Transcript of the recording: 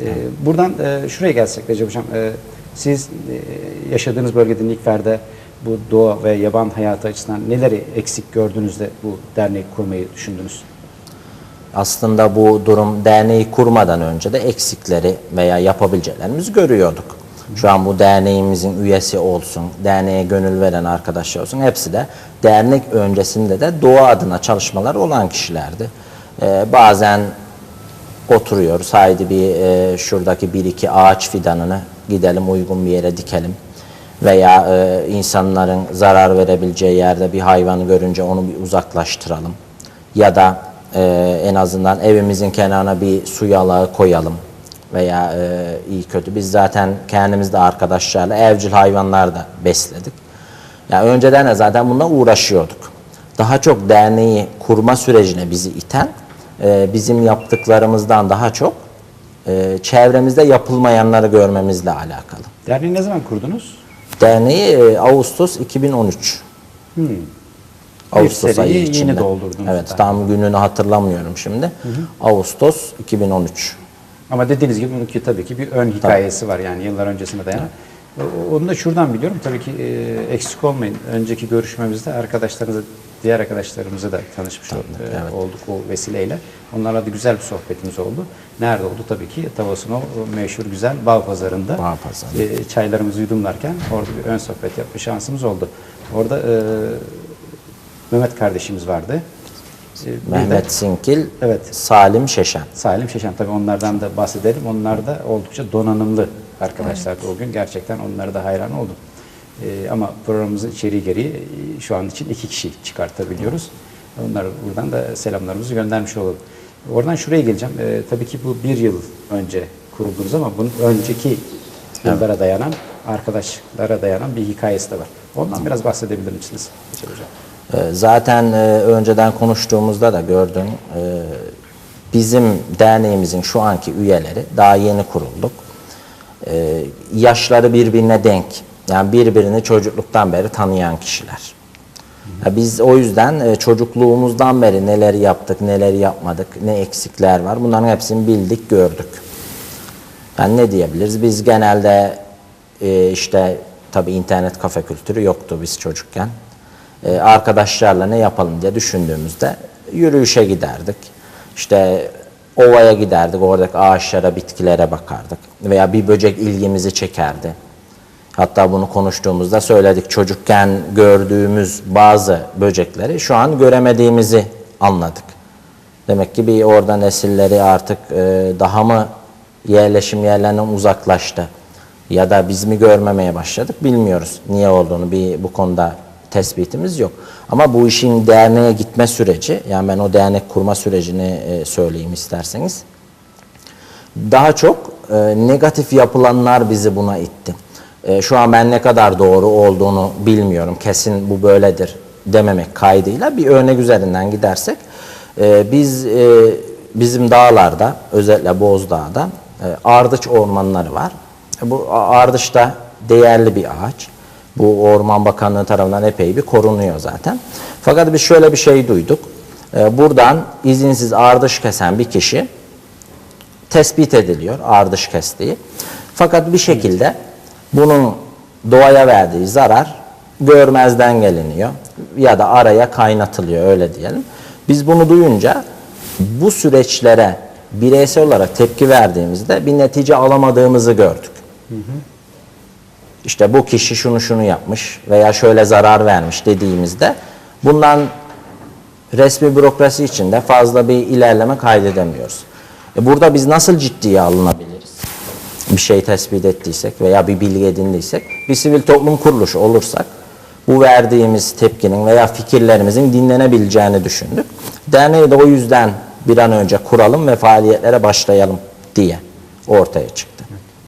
E, buradan e, şuraya gelsek Recep Hocam. E, siz e, yaşadığınız bölgede Nikfer'de bu doğa ve yaban hayatı açısından neleri eksik gördünüz de bu derneği kurmayı düşündünüz? Aslında bu durum derneği kurmadan önce de eksikleri veya yapabileceklerimizi görüyorduk. Şu an bu derneğimizin üyesi olsun, derneğe gönül veren arkadaşlar olsun hepsi de dernek öncesinde de doğa adına çalışmalar olan kişilerdi. Ee, bazen oturuyoruz, haydi bir e, şuradaki bir iki ağaç fidanını gidelim uygun bir yere dikelim. Veya e, insanların zarar verebileceği yerde bir hayvanı görünce onu bir uzaklaştıralım. Ya da e, en azından evimizin kenarına bir su yalağı koyalım veya e, iyi kötü. Biz zaten kendimiz de arkadaşlarla evcil hayvanlar da besledik. Yani önceden de zaten bununla uğraşıyorduk. Daha çok derneği kurma sürecine bizi iten e, bizim yaptıklarımızdan daha çok e, çevremizde yapılmayanları görmemizle alakalı. Derneği ne zaman kurdunuz? Derneği e, Ağustos 2013. Ağustos Bir ayı yeni içinde. doldurdunuz Evet, zaten. tam gününü hatırlamıyorum şimdi. Ağustos 2013. Ama dediğiniz gibi bunun ki tabii ki bir ön hikayesi var yani yıllar öncesine dayanan. O- Onu da şuradan biliyorum. Tabii ki e, eksik olmayın. Önceki görüşmemizde arkadaşlarınızla, diğer arkadaşlarımızla da tanışmış e, evet. olduk o vesileyle. Onlarla da güzel bir sohbetimiz oldu. Nerede oldu? Tabii ki Tavas'ın o meşhur güzel bağ pazarında. Bağ pazarı. E, çaylarımızı yudumlarken orada bir ön sohbet yapma şansımız oldu. Orada e, Mehmet kardeşimiz vardı. E, Mehmet Sinkil, Evet. Salim Şeşen. Salim Şeşen tabii onlardan da bahsedelim. Onlar da oldukça donanımlı arkadaşlardı o gün. Gerçekten onlara da hayran oldum. Ee, ama programımızın içeriği gereği e, şu an için iki kişi çıkartabiliyoruz. Onlar buradan da selamlarımızı göndermiş olalım. Oradan şuraya geleceğim. Ee, tabii ki bu bir yıl önce kuruldunuz ama bunun önceki yıllara dayanan, arkadaşlara dayanan bir hikayesi de var. Ondan biraz bahsedebilir misiniz? Ee, Zaten e, önceden konuştuğumuzda da gördün. e, Bizim derneğimizin şu anki üyeleri daha yeni kurulduk. Yaşları birbirine denk. Yani birbirini çocukluktan beri tanıyan kişiler. Ya Biz o yüzden e, çocukluğumuzdan beri neler yaptık, neler yapmadık, ne eksikler var bunların hepsini bildik, gördük. Yani ne diyebiliriz? Biz genelde e, işte tabii internet kafe kültürü yoktu biz çocukken. E, arkadaşlarla ne yapalım diye düşündüğümüzde yürüyüşe giderdik. İşte ovaya giderdik, oradaki ağaçlara, bitkilere bakardık. Veya bir böcek ilgimizi çekerdi. Hatta bunu konuştuğumuzda söyledik. Çocukken gördüğümüz bazı böcekleri şu an göremediğimizi anladık. Demek ki bir orada nesilleri artık e, daha mı yerleşim yerlerinden uzaklaştı ya da biz mi görmemeye başladık bilmiyoruz. Niye olduğunu bir bu konuda tespitimiz yok. Ama bu işin derneğe gitme süreci, yani ben o dernek kurma sürecini e, söyleyeyim isterseniz. Daha çok e, negatif yapılanlar bizi buna itti. E, şu an ben ne kadar doğru olduğunu bilmiyorum. Kesin bu böyledir dememek kaydıyla bir örnek üzerinden gidersek e, biz e, bizim dağlarda özellikle Bozdağ'da e, ardıç ormanları var. Bu ardıç da değerli bir ağaç. Bu Orman Bakanlığı tarafından epey bir korunuyor zaten. Fakat biz şöyle bir şey duyduk. Buradan izinsiz ardış kesen bir kişi tespit ediliyor ardış kestiği. Fakat bir şekilde bunun doğaya verdiği zarar görmezden geliniyor ya da araya kaynatılıyor öyle diyelim. Biz bunu duyunca bu süreçlere bireysel olarak tepki verdiğimizde bir netice alamadığımızı gördük. İşte bu kişi şunu şunu yapmış veya şöyle zarar vermiş dediğimizde bundan resmi bürokrasi içinde fazla bir ilerleme kaydedemiyoruz. E burada biz nasıl ciddiye alınabiliriz? Bir şey tespit ettiysek veya bir bilgi edindiysek, bir sivil toplum kuruluşu olursak bu verdiğimiz tepkinin veya fikirlerimizin dinlenebileceğini düşündük. Derneği de o yüzden bir an önce kuralım ve faaliyetlere başlayalım diye ortaya çıktı.